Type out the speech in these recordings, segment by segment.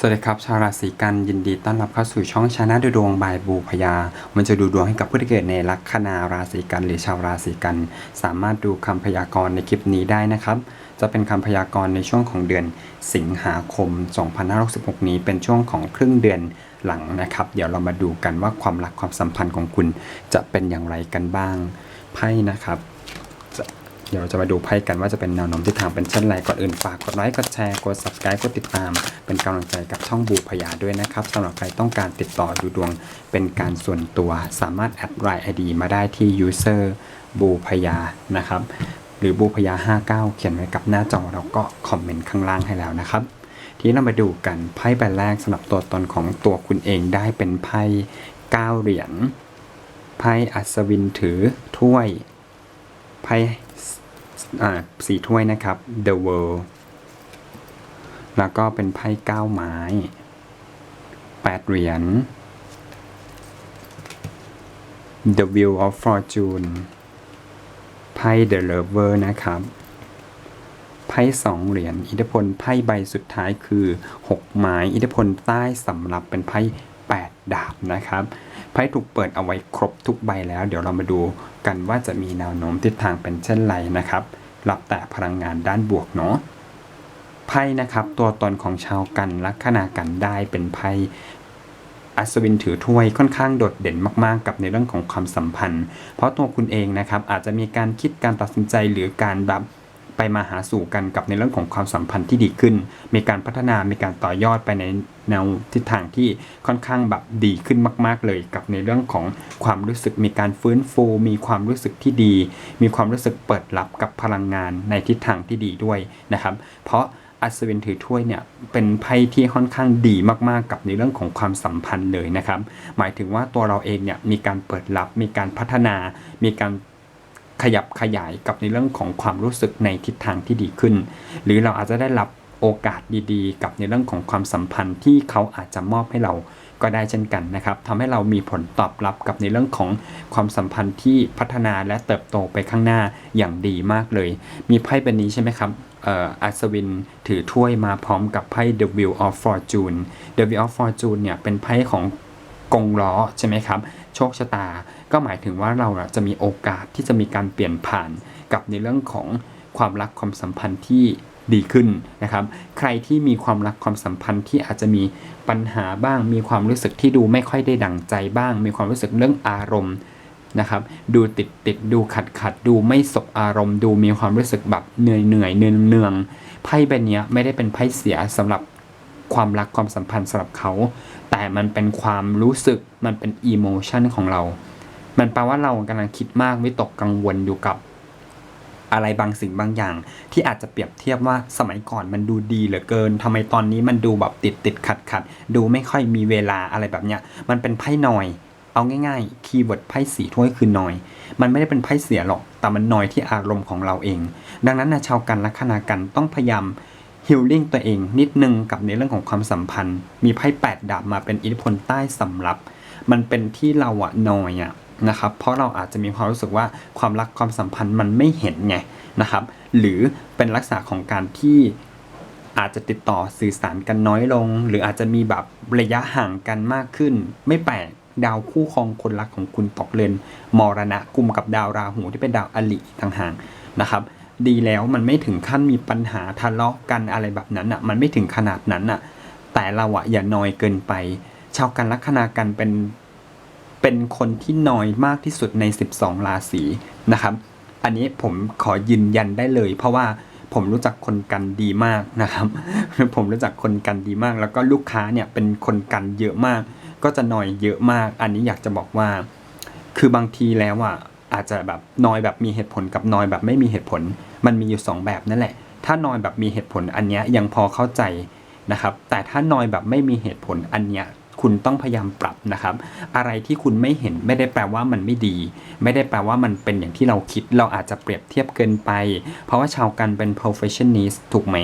สวัสดีครับ ชาวราศีกันยินดีต้อนรับเข้าสู่ช่องชาแนลดูดวงบายบูพยา มันจะดูดวงให้กับผู้ที่เกิดในลัคนาราศีกันหรือชาวราศีกัน สามารถดูคำพยากรณ์ในคลิปนี้ได้นะครับ จะเป็นคำพยากรณ์ในช่วงของเดือนสิงหาคม 2566 นี้เป็นช่วงของครึ่งเดือนหลังนะครับ เดี๋ยวเรามาดูกันว่าความรักความสัมพันธ์ของคุณจะเป็นอย่างไรกันบ้างไพ่นะครับ เดี๋ยวเราจะมาดูไพ่กันว่าจะเป็นแนวโน้มทิศทางเป็นเช่นไรก่อนอื่นฝากกดไลค์กดแชร์กด subscribe กดติดตาม เป็นกำลังใจกับช่องบูพยาด้วยนะครับสำหรับใครต้องการติดต่อดูดวงเป็นการส่วนตัว สามารถแอดไลน์ ID มาได้ที่ user บูพยานะครับหรือบูพยา 59 เขียนไว้กับหน้าจอแล้วก็คอมเมนต์ข้างล่างให้แล้วนะครับ ทีนี้เรามาดูกันไพ่ใบแรกสำหรับตัวตนของตัวคุณเองได้เป็นไพ่9เหรียญไพ่อัศวินถือถ้วยไพ่ สี่ถ้วยนะครับ The World แล้วก็เป็นไพ่เก้าไม้แปดเหรียญ The Wheel of Fortune ไพ่ The Lover นะครับ ไพ่สองเหรียญ อิทธิพลไพ่ใบสุดท้ายคือ 6 ไม้ อิทธิพลใต้สำหรับเป็นไพ่ 8 ดาบนะครับไพ่ถูกเปิดเอาไว้ครบทุกใบแล้ว เดี๋ยวเรามาดูกันว่าจะมีแนวโน้มทิศทางเป็นเช่นไรนะครับรับแต่พลังงานด้านบวกเนาะไพ่นะครับตัวตนของชาวกันลัคนากันได้เป็นไพ่อัศวินถือถ้วยค่อนข้างโดดเด่นมาก ๆ กับในเรื่องของความสัมพันธ์ เพราะตัวคุณเองนะครับอาจจะมีการคิดการตัดสินใจหรือการแบบ ไปมาหาสู่กันกับในเรื่องของความสัมพันธ์ที่ดีขึ้น มีการพัฒนา มีการต่อยอดไปในแนวทิศทางที่ค่อนข้างแบบดีขึ้นมาก ๆ เลยกับในเรื่องของความรู้สึกมีการฟื้นฟู มีความรู้สึกที่ดี มีความรู้สึกเปิดรับกับพลังงานในทิศทางที่ดีด้วยนะครับ เพราะอัศวินถือถ้วยเนี่ยเป็นไพ่ที่ค่อนข้างดีมากๆ กับในเรื่องของความสัมพันธ์เลยนะครับ หมายถึงว่าตัวเราเองเนี่ยมีการเปิดรับ มีการพัฒนา มีการ ขยับขยายกับในเรื่องของความรู้สึกในทิศทางที่ดีขึ้น หรือเราอาจจะได้รับโอกาสดีๆ กับในเรื่องของความสัมพันธ์ที่เขาอาจจะมอบให้เราก็ได้เช่นกันนะครับทำให้เรามีผลตอบรับกับในเรื่องของความสัมพันธ์ที่พัฒนาและเติบโตไปข้างหน้าอย่างดีมากเลย มีไพ่ใบนี้ใช่ไหมครับอัศวินถือถ้วยมาพร้อมกับไพ่ The Wheel of Fortune The Wheel of Fortune เนี่ยเป็นไพ่ของกงล้อใช่ไหมครับโชคชะตา ก็หมายถึงว่าเราจะมีโอกาสที่จะมีการเปลี่ยนผ่านกับในเรื่องของความรักความสัมพันธ์ที่ดีขึ้นนะครับ ใครที่มีความรักความสัมพันธ์ที่อาจจะมีปัญหาบ้าง มีความรู้สึกที่ดูไม่ค่อยได้ดั่งใจบ้าง มีความรู้สึกเรื่องอารมณ์นะครับ ดูติดติดดูขัดขัดดูไม่สบอารมณ์ ดูมีความรู้สึกแบบเหนื่อยเหนื่อยเนืองเนืองไพ่ใบนี้ไม่ได้เป็นไพ่เสียสำหรับ ความรักความสัมพันธ์สำหรับเขา แต่มันเป็นความรู้สึกมันเป็นอีโมชันของเรา มันแปลว่าเรากำลังคิดมากวิตกกังวลอยู่กับอะไรบางสิ่งบางอย่าง ที่อาจจะเปรียบเทียบว่าสมัยก่อนมันดูดีเหลือเกินทำไมตอนนี้มันดูแบบติดติดขัดขัดดูไม่ค่อยมีเวลาอะไรแบบเนี้ย มันเป็นไพ่นอย เอาง่ายๆ คีย์เวิร์ดไพ่สีถ้วยคือนอย มันไม่ได้เป็นไพ่เสียหรอก แต่มันนอยที่อารมณ์ของเราเอง ดังนั้นนะชาวกันลัคนากันต้องพยายาม ฮิลลิ่งตัวเองนิดนึงกับในเรื่องของความสัมพันธ์ มีไพ่แปดดาบมาเป็นอิทธิพลใต้สำรับ มันเป็นที่เราอะนอยอะนะครับ เพราะเราอาจจะมีความรู้สึกว่าความรักความสัมพันธ์มันไม่เห็นไงนะครับ หรือเป็นลักษณะของการที่อาจจะติดต่อสื่อสารกันน้อยลง หรืออาจจะมีแบบระยะห่างกันมากขึ้น ไม่แปลกดาวคู่ครองคนรักของคุณตกเรือนมรณะกลุ่มกับดาวราหูที่เป็นดาวอลิต่างหากนะครับ ดีแล้วมันไม่ถึงขั้นมีปัญหาทะเลาะกันอะไรแบบนั้นอะ มันไม่ถึงขนาดนั้นอะ แต่เราอะอย่านอยเกินไป ชาวกันลัคนากันเป็นเป็นคนที่นอยมากที่สุดใน 12 ราศีนะครับ อันนี้ผมขอยืนยันได้เลย เพราะว่าผมรู้จักคนกันดีมากนะครับ ผมรู้จักคนกันดีมาก แล้วก็ลูกค้าเนี่ยเป็นคนกันเยอะมาก ก็จะนอยเยอะมาก อันนี้อยากจะบอกว่า คือบางทีแล้วอะ อาจจะแบบนอยแบบมีเหตุผลกับนอยแบบไม่มีเหตุผล มันมีอยู่สองแบบนั่นแหละ ถ้านอยแบบมีเหตุผลอันเนี้ยยังพอเข้าใจนะครับ แต่ถ้านอยแบบไม่มีเหตุผลอันเนี้ย คุณต้องพยายามปรับนะครับ อะไรที่คุณไม่เห็นไม่ได้แปลว่ามันไม่ดี ไม่ได้แปลว่ามันเป็นอย่างที่เราคิด เราอาจจะเปรียบเทียบเกินไป เพราะว่าชาวกันเป็น perfectionist ถูกไหม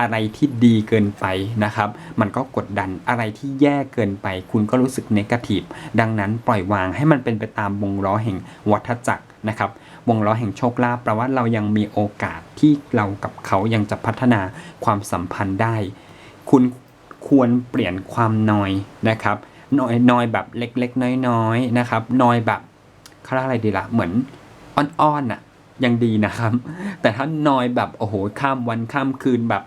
อะไรที่ดีเกินไปนะครับ มันก็กดดันอะไรที่แย่เกินไป คุณก็รู้สึก negative ดังนั้นปล่อยวางให้มันเป็นไปตามวงล้อแห่งวัฏจักรนะครับวงล้อแห่งโชคลาภแปลว่าเรายังมีโอกาสที่เรากับเขายังจะพัฒนาความสัมพันธ์ได้ คุณ ควรเปลี่ยนความนอยนะครับนอยนอยแบบเล็กๆ น้อยๆนะครับนอยแบบเขาเรียกอะไรดีละ่ะเหมือนอ่อนๆน่ะยังดีนะครับ แต่ถ้านอยแบบโอ้โหข้ามวันข้ามคืนแบบ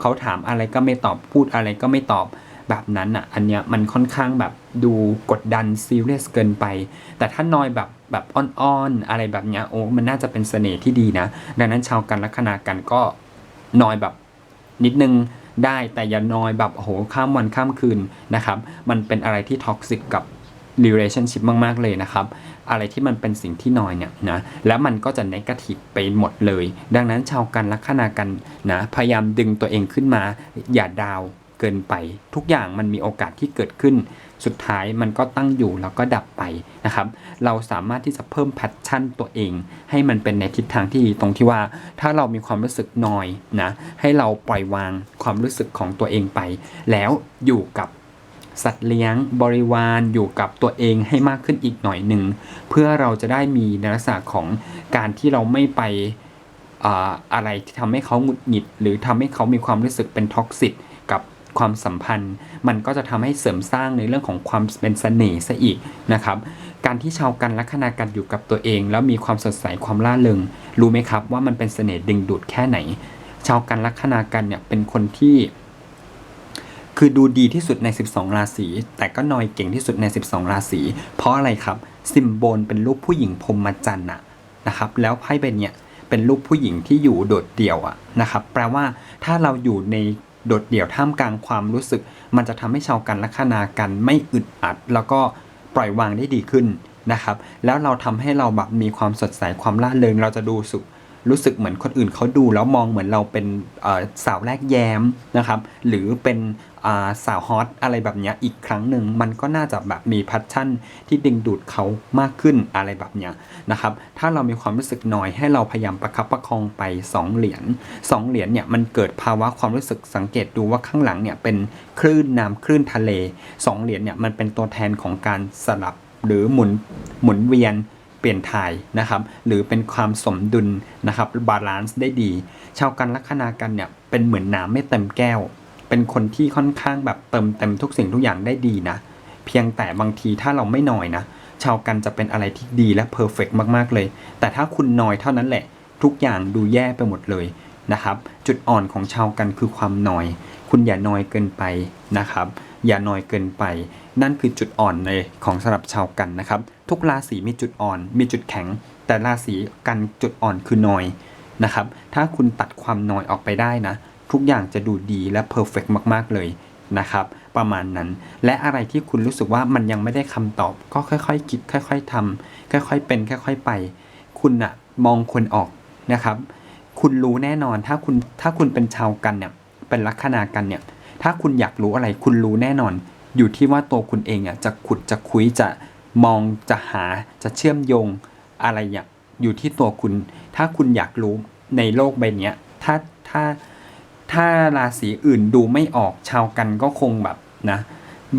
เขาถามอะไรก็ไม่ตอบพูดอะไรก็ไม่ตอบแบบนั้นอะ อันเนี้ยมันค่อนข้างแบบดูกดดันซีเรียสเกินไป แต่ถ้านอยแบบแบบอ่อนๆ อะไรแบบเนี้ยโอ้มันน่าจะเป็นเสน่ห์ที่ดีนะ ดังนั้นชาวกันลัคนากันก็นอยแบบนิดนึง ได้แต่อย่านอยแบบโอ้โหข้ามวันข้ามคืนนะครับ มันเป็นอะไรที่ท็อกซิกกับ relationship มาก ๆ เลยนะครับ อะไรที่มันเป็นสิ่งที่นอยเนี่ยนะ แล้วมันก็จะนกาทีฟไปหมดเลย ดังนั้นชาวกันลัคนากันนะ พยายามดึงตัวเองขึ้นมา อย่าดาว เกินไป ทุกอย่างมันมีโอกาสที่เกิดขึ้น สุดท้ายมันก็ตั้งอยู่แล้วก็ดับไปนะครับ เราสามารถที่จะเพิ่มแพชชั่นตัวเอง ให้มันเป็นในทิศทางที่ดีตรงที่ว่า ถ้าเรามีความรู้สึกนอยนะให้เราปล่อยวางความรู้สึกของตัวเองไป แล้วอยู่กับสัตว์เลี้ยงบริวารอยู่กับตัวเองให้มากขึ้นอีกหน่อยหนึ่ง เพื่อเราจะได้มีในลักษณะของการที่เราไม่ไปอะไรที่ทำให้เขาหงุดหงิด หรือทำให้เขามีความรู้สึกเป็นท็อกซิก ความสัมพันธ์ มันก็จะทำให้เสริมสร้างในเรื่องของความเป็นเสน่ห์ซะอีกนะครับ การที่ชาวกันลัคนากันอยู่กับตัวเอง แล้วมีความสดใสความล่าเริงรู้ไหมครับว่ามันเป็นเสน่ห์ดึงดูดแค่ไหน ชาวกันลัคนากันเนี่ยเป็นคนที่คือดูดีที่สุดใน 12 ราศี แต่ก็นอยเก่งที่สุดใน 12 ราศี เพราะอะไรครับ ซิมโบลเป็นรูปผู้หญิงพรมจรรย์อะนะครับ แล้วไพ่ใบเนี่ยเป็นรูปผู้หญิงที่อยู่โดดเดี่ยวอะนะครับ แปลว่าถ้าเราอยู่ใน โดดเดี่ยวท่ามกลางความรู้สึก มันจะทำให้ชาวกันลัคนากันไม่อึดอัด แล้วก็ปล่อยวางได้ดีขึ้นนะครับ แล้วเราทำให้เราแบบมีความสดใสความร่าเริงเราจะดูสุข รู้สึกเหมือนคนอื่นเขาดูแล้วมองเหมือนเราเป็นสาวแรกแย้มนะครับ หรือเป็นสาวฮอตอะไรแบบนี้อีกครั้งหนึ่งมันก็น่าจะแบบมีพัชชั่นที่ดึงดูดเขามากขึ้นอะไรแบบนี้นะครับ ถ้าเรามีความรู้สึกน้อยให้เราพยายามประคับประคองไป 2 เหรียญ2เหรียญเนี่ยมันเกิดภาวะความรู้สึกสังเกตดูว่าข้างหลังเนี่ยเป็นคลื่นน้ำคลื่นทะเล 2 เหรียญเนี่ยมันเป็นตัวแทนของการสลับหรือหมุนหมุนเวียน ปลี่ยนถ่ายนะครับ หรือเป็นความสมดุลนะครับบาลานซ์ได้ดี ชาวกันลัคนากันเนี่ยเป็นเหมือนน้ำไม่เต็มแก้ว เป็นคนที่ค่อนข้างแบบเติมเต็มทุกสิ่งทุกอย่างได้ดีนะ เพียงแต่บางทีถ้าเราไม่นอยนะ ชาวกันจะเป็นอะไรที่ดีและเพอร์เฟกมากๆเลย แต่ถ้าคุณนอยเท่านั้นแหละ ทุกอย่างดูแย่ไปหมดเลย นะครับ จุดอ่อนของชาวกันคือความนอย คุณอย่านอยเกินไปนะครับ อย่านอยเกินไป นั่นคือจุดอ่อนในของสำหรับชาวกันนะครับ ทุกราศีมีจุดอ่อน มีจุดแข็ง แต่ราศีกันจุดอ่อนคือนอยนะครับ ถ้าคุณตัดความนอยออกไปได้นะ ทุกอย่างจะดูดีและเพอร์เฟกมากๆเลยนะครับ ประมาณนั้น และอะไรที่คุณรู้สึกว่ามันยังไม่ได้คำตอบ ก็ค่อยๆคิดค่อย ๆทำค่อยๆเป็น ค่อย ๆ ไป คุณอะมองคนออกนะครับ คุณรู้แน่นอน ถ้าคุณถ้าคุณเป็นชาวกันเนี่ย เป็นลัคนากันเนี่ย ถ้าคุณอยากรู้อะไร คุณรู้แน่นอน อยู่ที่ว่าตัวคุณเองอะจะขุดจะคุยจะมองจะหาจะเชื่อมโยงอะไรอย่างอยู่ที่ตัวคุณ ถ้าคุณอยากรู้ในโลกใบเนี้ยถ้าถ้าถ้าราศีอื่นดูไม่ออกชาวกันก็คงแบบนะ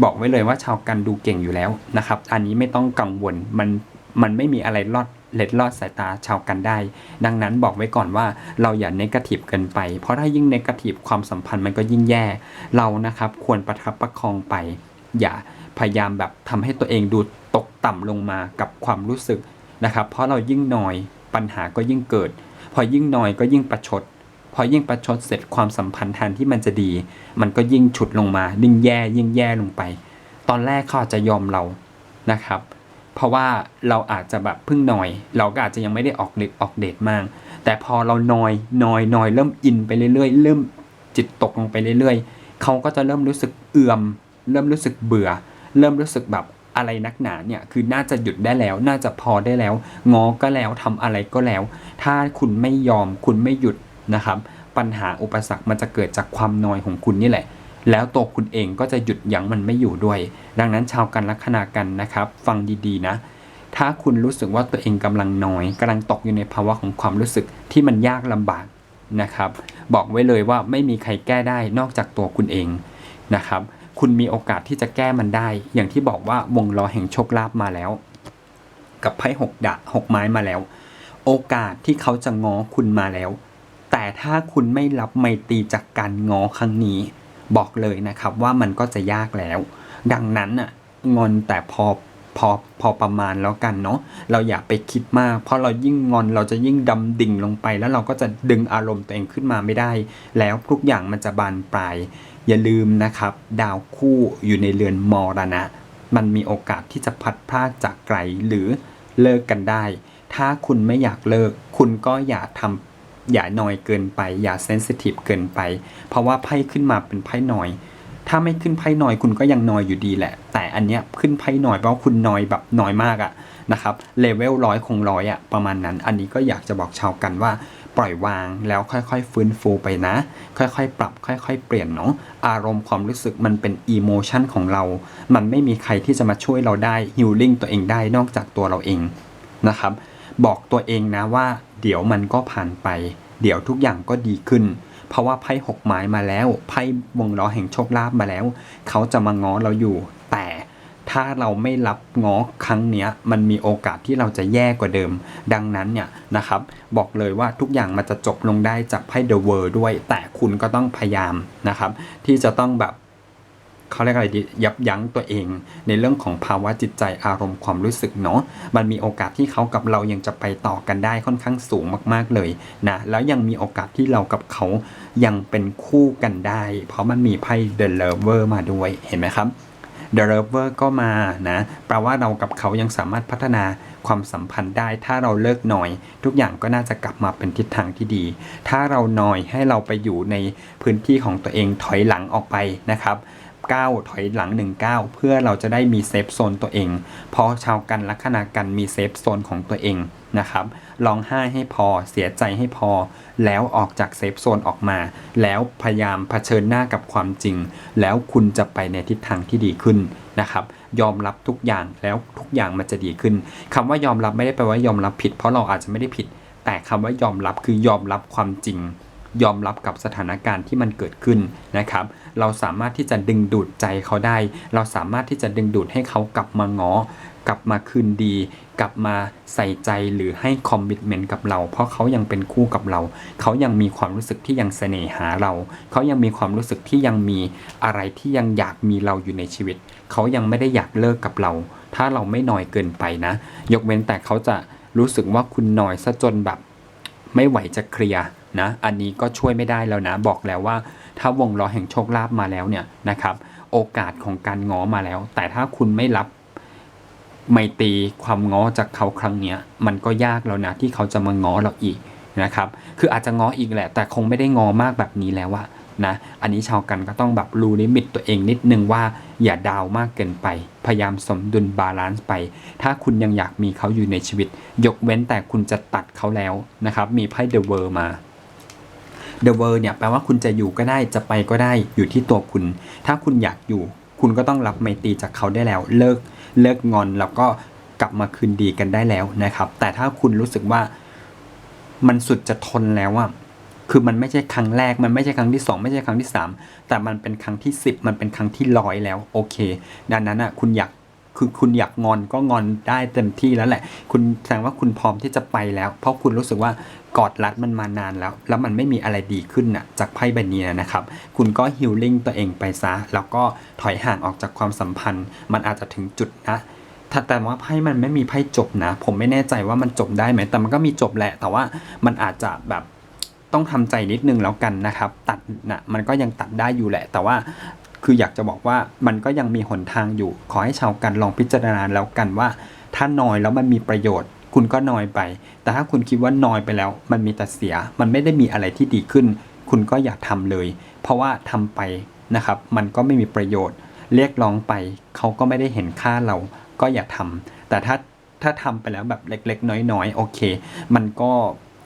บอกไว้เลยว่าชาวกันดูเก่งอยู่แล้วนะครับ อันนี้ไม่ต้องกังวลมันมันไม่มีอะไรลอด เล็ดลอดสายตาชาวกันได้ ดังนั้นบอกไว้ก่อนว่าเราอย่าเนกาทีฟเกินไป เพราะถ้ายิ่งเนกาทีฟความสัมพันธ์มันก็ยิ่งแย่ เรานะครับควรประทับประคองไป อย่าพยายามแบบทำให้ตัวเองดูตกต่ำลงมากับความรู้สึกนะครับ เพราะเรายิ่งนอยปัญหาก็ยิ่งเกิด พอยิ่งนอยก็ยิ่งประชด พอยิ่งประชดเสร็จความสัมพันธ์แทนที่มันจะดี มันก็ยิ่งฉุดลงมายิ่งแย่ยิ่งแย่ลงไป ตอนแรกเขาอาจจะยอมเรานะครับ เพราะว่าเราอาจจะแบบเพิ่งนอย เราก็อาจจะยังไม่ได้ออกเดทออกเดทมาก แต่พอเรานอยนอยนอยเริ่มอินไปเรื่อยๆ เริ่มจิตตกลงไปเรื่อยๆ เขาก็จะเริ่มรู้สึกเอื่อม เริ่มรู้สึกเบื่อ เริ่มรู้สึกแบบอะไรนักหนาเนี่ยคือน่าจะหยุดได้แล้ว น่าจะพอได้แล้ว งอก็แล้วทำอะไรก็แล้ว ถ้าคุณไม่ยอมคุณไม่หยุดนะครับ ปัญหาอุปสรรคมันจะเกิดจากความนอยของคุณนี่แหละ แล้วตัวคุณเองก็จะหยุดยั้งมันไม่อยู่ด้วย ดังนั้นชาวกันลัคนากันนะครับ ฟังดีๆนะ ถ้าคุณรู้สึกว่าตัวเองกำลังน้อยกำลังตกอยู่ในภาวะของความรู้สึกที่มันยากลำบากนะครับ บอกไว้เลยว่าไม่มีใครแก้ได้นอกจากตัวคุณเองนะครับ คุณมีโอกาสที่จะแก้มันได้ อย่างที่บอกว่าวงล้อแห่งโชคลาภมาแล้ว กับไพ่หกดาบหกไม้มาแล้ว โอกาสที่เขาจะง้อคุณมาแล้ว แต่ถ้าคุณไม่รับไมตรีจากการง้อครั้งนี้ บอกเลยนะครับว่ามันก็จะยากแล้ว ดังนั้นน่ะงอนแต่พอพอพอประมาณแล้วกันเนาะเราอย่าไปคิดมาก เพราะเรายิ่งงอนเราจะยิ่งดำดิ่งลงไป แล้วเราก็จะดึงอารมณ์ตัวเองขึ้นมาไม่ได้ แล้วทุกอย่างมันจะบานปลาย อย่าลืมนะครับ ดาวคู่อยู่ในเรือนมรณะ มันมีโอกาสที่จะพัดพรากจากไกลหรือเลิกกันได้ ถ้าคุณไม่อยากเลิก คุณก็อย่าทำ อย่านอยเกินไป อย่าเซนซิทีฟเกินไป เพราะว่าไพ่ขึ้นมาเป็นไพ่นอย ถ้าไม่ขึ้นไพ่นอยคุณก็ยังนอยอยู่ดีแหละ แต่อันเนี้ยขึ้นไพ่นอยเพราะคุณนอยแบบนอยมากอะนะครับเลเวลร้อยคงร้อยอะประมาณนั้น อันนี้ก็อยากจะบอกชาวกันว่าปล่อยวางแล้วค่อยๆ ฟื้นฟูไปนะ ค่อยๆ ปรับ ค่อยๆ เปลี่ยนเนาะอารมณ์ความรู้สึกมันเป็นอีโมชันของเรา มันไม่มีใครที่จะมาช่วยเราได้ฮิลลิ่งตัวเองได้นอกจากตัวเราเองนะครับ บอกตัวเองนะว่า เดี๋ยวมันก็ผ่านไป เดี๋ยวทุกอย่างก็ดีขึ้น เพราะว่าไพ่หกไม้มาแล้ว ไพ่วงล้อแห่งโชคลาภมาแล้ว เขาจะมาง้อเราอยู่ แต่ถ้าเราไม่รับง้อครั้งเนี้ย มันมีโอกาสที่เราจะแย่กว่าเดิม ดังนั้นเนี่ยนะครับ บอกเลยว่าทุกอย่างมันจะจบลงได้จากไพ่ The World ด้วย แต่คุณก็ต้องพยายามนะครับ ที่จะต้องแบบ เขาเรียกอะไรดียับยั้งตัวเอง ในเรื่องของภาวะจิตใจอารมณ์ความรู้สึกเนาะมันมีโอกาสที่เขากับเรายังจะไปต่อกันได้ค่อนข้างสูงมากๆเลยนะแล้วยังมีโอกาสที่เรากับเขายังเป็นคู่กันได้ เพราะมันมีไพ่ The Lover มาด้วยเห็นไหมครับ The Lover ก็มานะแปลว่าเรากับเขายังสามารถพัฒนาความสัมพันธ์ได้ ถ้าเราเลิกหน่อย ทุกอย่างก็น่าจะกลับมาเป็นทิศทางที่ดี ถ้าเราหน่อยให้เราไปอยู่ในพื้นที่ของตัวเองถอยหลังออกไปนะครับ ก้าวถอยหลัง1ก้าเพื่อเราจะได้มีเซฟโซนตัวเอง เพอชาวกันลัคนากันมีเซฟโซนของตัวเองนะครับร้องไห้ให้พอเสียใจให้พอ แล้วออกจากเซฟโซนออกมา แล้วพยายามเผชิญหน้ากับความจริง แล้วคุณจะไปในทิศทางที่ดีขึ้นนะครับยอมรับทุกอย่างแล้วทุกอย่างมันจะดีขึ้นคำว่ายอมรับไม่ได้แปลว่ายอมรับผิด เพราะเราอาจจะไม่ได้ผิด แต่คำว่ายอมรับคือยอมรับความจริง ยอมรับกับสถานการณ์ที่มันเกิดขึ้นนะครับ เราสามารถที่จะดึงดูดใจเขาได้ เราสามารถที่จะดึงดูดให้เขากลับมาง้อกลับมาคืนดี กลับมาใส่ใจหรือให้คอมมิชเมนต์กับเรา เพราะเขายังเป็นคู่กับเรา เขายังมีความรู้สึกที่ยังเสน่หาเรา เขายังมีความรู้สึกที่ยังมีอะไรที่ยังอยากมีเราอยู่ในชีวิต เขายังไม่ได้อยากเลิกกับเรา ถ้าเราไม่หน้อยเกินไปนะ ยกเว้นแต่เขาจะรู้สึกว่าคุณหน้อยซะจนแบบ ไม่ไหวจะเคลียร์ นะ อันนี้ก็ช่วยไม่ได้แล้วนะ บอกแล้วว่า ถ้าวงล้อแห่งโชคลาภมาแล้วเนี่ยนะครับ โอกาสของการง้อมาแล้ว แต่ถ้าคุณไม่รับไมตีความง้อจากเขาครั้งเนี้ย มันก็ยากแล้วนะที่เขาจะมาง้อเราอีกนะครับ คืออาจจะง้ออีกแหละ แต่คงไม่ได้ง้อมากแบบนี้แล้วอะนะ อันนี้ชาวกันก็ต้องแบบรู้ลิมิตตัวเองนิดนึงว่าอย่าดาวมากเกินไป พยายามสมดุลบาลานซ์ไป ถ้าคุณยังอยากมีเขาอยู่ในชีวิต ยกเว้นแต่คุณจะตัดเขาแล้วนะครับ มีไพ่เดอะเวอร์มา The World เนี่ยแปลว่าคุณจะอยู่ก็ได้จะไปก็ได้อยู่ที่ตัวคุณ ถ้าคุณอยากอยู่ คุณก็ต้องรับไมตรีจากเขาได้แล้ว เลิกเลิกงอนแล้วก็กลับมาคืนดีกันได้แล้วนะครับ แต่ถ้าคุณรู้สึกว่ามันสุดจะทนแล้วอะคือมันไม่ใช่ครั้งแรก มันไม่ใช่ครั้งที่สองไม่ใช่ครั้งที่สามแต่มันเป็นครั้งที่สิบมันเป็นครั้งที่ร้อยแล้ว โอเค ดังนั้นอะคุณอยากคือคุณอยากงอนก็งอนได้เต็มที่แล้วแหละ คุณแสดงว่าคุณพร้อมที่จะไปแล้ว เพราะคุณรู้สึกว่า กอดรัดมันมานานแล้ว แล้วมันไม่มีอะไรดีขึ้นน่ะจากไพ่ใบนี้นะครับ คุณก็ฮิลลิ่งตัวเองไปซะ แล้วก็ถอยห่างออกจากความสัมพันธ์ มันอาจจะถึงจุดนะถ้าแต่ว่าไพ่มันไม่มีไพ่จบนะ ผมไม่แน่ใจว่ามันจบได้ไหม แต่มันก็มีจบแหละ แต่ว่ามันอาจจะแบบต้องทำใจนิดนึงแล้วกันนะครับ ตัดนะมันก็ยังตัดได้อยู่แหละ แต่ว่าคืออยากจะบอกว่ามันก็ยังมีหนทางอยู่ ขอให้ชาวกันลองพิจารณาแล้วกันว่า ถ้านอยแล้วมันมีประโยชน์ คุณก็นอยไป แต่ถ้าคุณคิดว่านอยไปแล้ว มันมีแต่เสีย มันไม่ได้มีอะไรที่ดีขึ้น คุณก็อย่าทำเลย เพราะว่าทำไปนะครับ มันก็ไม่มีประโยชน์ เรียกร้องไป เขาก็ไม่ได้เห็นค่าเรา ก็อย่าทำแต่ถ้าถ้าทำไปแล้วแบบเล็ก ๆ น้อยๆ โอเค มันก็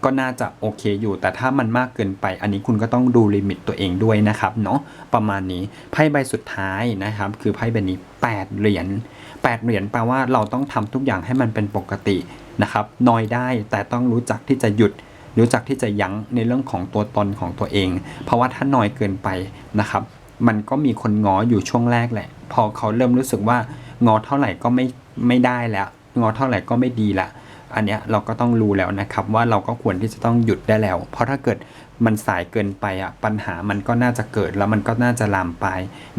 ก็น่าจะโอเคอยู่ แต่ถ้ามันมากเกินไป อันนี้คุณก็ต้องดูลิมิตตัวเองด้วยนะครับเนาะ ประมาณนี้ ไพ่ใบสุดท้ายนะครับ คือไพ่ใบนี้ 8 เหรียญ 8 เหรียญแปลว่าเราต้องทำทุกอย่างให้มันเป็นปกติ นะครับน้อยได้แต่ต้องรู้จักที่จะหยุด รู้จักที่จะยั้งในเรื่องของตัวตนของตัวเอง เพราะว่าถ้าน้อยเกินไปนะครับ มันก็มีคนงออยู่ช่วงแรกแหละ พอเขาเริ่มรู้สึกว่างอเท่าไหร่ก็ไม่ไม่ได้แล้ว งอเท่าไหร่ก็ไม่ดีละอันเนี้ยเราก็ต้องรู้แล้วนะครับว่าเราก็ควรที่จะต้องหยุดได้แล้ว เพราะถ้าเกิดมันสายเกินไปอะปัญหามันก็น่าจะเกิดแล้วมันก็น่าจะลามไป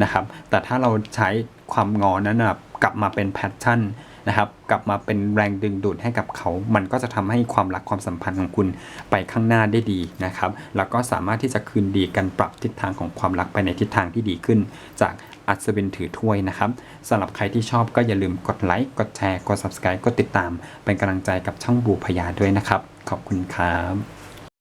นะครับ แต่ถ้าเราใช้ความงอนั้นนะกลับมาเป็นแพทเทิร์น นะครับ กลับมาเป็นแรงดึงดูดให้กับเขา มันก็จะทำให้ความรักความสัมพันธ์ของคุณไปข้างหน้าได้ดีนะครับ แล้วก็สามารถที่จะคืนดีกันปรับทิศทางของความรักไปในทิศทางที่ดีขึ้น จากอัศวินถือถ้วยนะครับสำหรับใครที่ชอบก็อย่าลืมกดไลค์กดแชร์กด subscribe กดติดตาม เป็นกำลังใจกับช่องบูพยาด้วยนะครับ ขอบคุณครับ